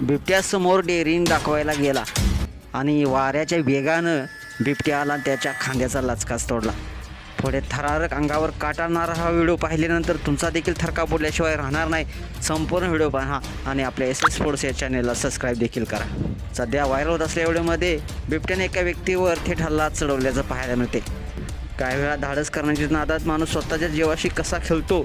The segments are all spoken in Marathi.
बिबट्यासमोर डेअरिंग दाखवायला गेला. आणि वाऱ्याच्या वेगानं बिबट्या आला त्याच्या खांद्याचा लचकाच तोडला थोडे थरारक अंगावर काटाळणारा हा व्हिडिओ पाहिल्यानंतर तुमचा देखील थरका बोलल्याशिवाय राहणार नाही. संपूर्ण व्हिडिओ पहा आणि आपल्या एस एस स्पोर्ट्स या चॅनेलला सबस्क्राईब देखील करा. सध्या व्हायरल होत असल्या व्हिडिओमध्ये बिबट्याने एका व्यक्तीवर थेट हल्ला चढवल्याचं पाहायला मिळते. काही वेळा धाडस करण्याच्या नादात माणूस स्वतःच्या जीवाशी कसा खेळतो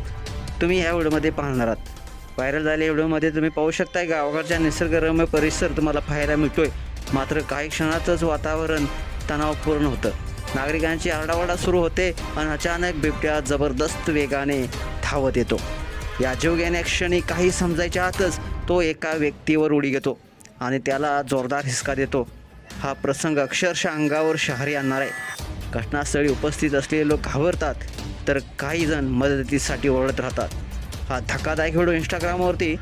तुम्ही ह्या व्हिडिओमध्ये पाहणार आहात. व्हायरल झालेल्या व्हिडिओमध्ये तुम्ही पाहू शकताय गावाकडच्या निसर्गरम्य परिसर तुम्हाला पाहायला मिळतोय. मात्र काही क्षणातच वातावरण तणावपूर्ण होतं. नागरिकांची आरडाओरडा सुरू होते आणि अचानक बिबट्या जबरदस्त वेगाने धावत येतो. या जीवघेण्या क्षणी काही समजायच्या आतच तो एका व्यक्तीवर उडी घेतो आणि त्याला जोरदार हिसका देतो. हा प्रसंग अक्षरशः अंगावर शहरी आणणार आहे. घटनास्थळी उपस्थित असलेले लोक घाबरतात तर काही जण मदतीसाठी ओरडत राहतात. हा धक्कादायक व्हिडिओ इंस्टाग्रामवरती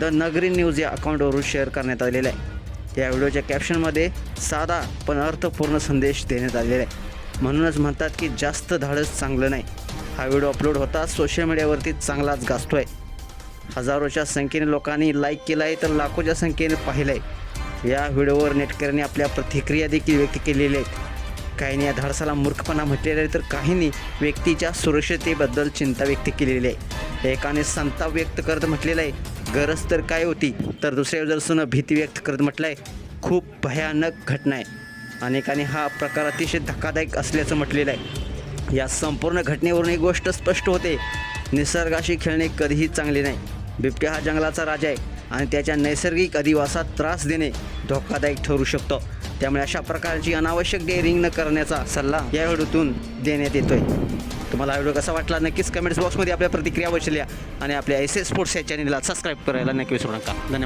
द नगरी न्यूज या अकाउंटवरून शेअर करण्यात आलेला आहे. या व्हिडिओच्या कॅप्शनमध्ये साधा पण अर्थपूर्ण संदेश देण्यात आलेला आहे. म्हणूनच म्हणतात की जास्त धाडस चांगलं नाही. हा व्हिडिओ अपलोड होताच सोशल मीडियावरती चांगलाच गाजतोय. हजारोच्या संख्येने लोकांनी लाईक केला आहे तर लाखोच्या संख्येने पाहिलं आहे या व्हिडिओवर नेटकऱ्यांनी आपल्या प्रतिक्रिया देखील व्यक्त केलेल्या आहेत. काहींनी या धाडसाला मूर्खपणा म्हटलेला आहे तर काहींनी व्यक्तीच्या सुरक्षिततेबद्दल चिंता व्यक्त केलेली आहे. एकाने संताप व्यक्त करत म्हटलेलं आहे गरज तर काय होती तर दुसऱ्या युजर्सनं भीती व्यक्त करत म्हटलं आहे खूप भयानक घटना आहे. अनेकांनी हा प्रकार अतिशय धक्कादायक असल्याचं म्हटलेलं आहे. या संपूर्ण घटनेवरून एक गोष्ट स्पष्ट होते निसर्गाशी खेळणे कधीही चांगले नाही. बिबट्या हा जंगलाचा राजा आहे. आणि त्याच्या नैसर्गिक अधिवासात त्रास देणे धोकादायक ठरू शकतो. त्यामुळे अशा प्रकारची अनावश्यक डेअरिंग न करण्याचा सल्ला या व्हिडिओतून देण्यात येतोय. तुम्हाला व्हिडिओ कसा वाटला नक्कीच कमेंट्स बॉक्समध्ये आपल्या प्रतिक्रिया वचल्या आणि आपल्या एस एस स्पोर्ट्स या चॅनलला सबस्क्राईब करायला नक्की विसरू नका. धन्यवाद.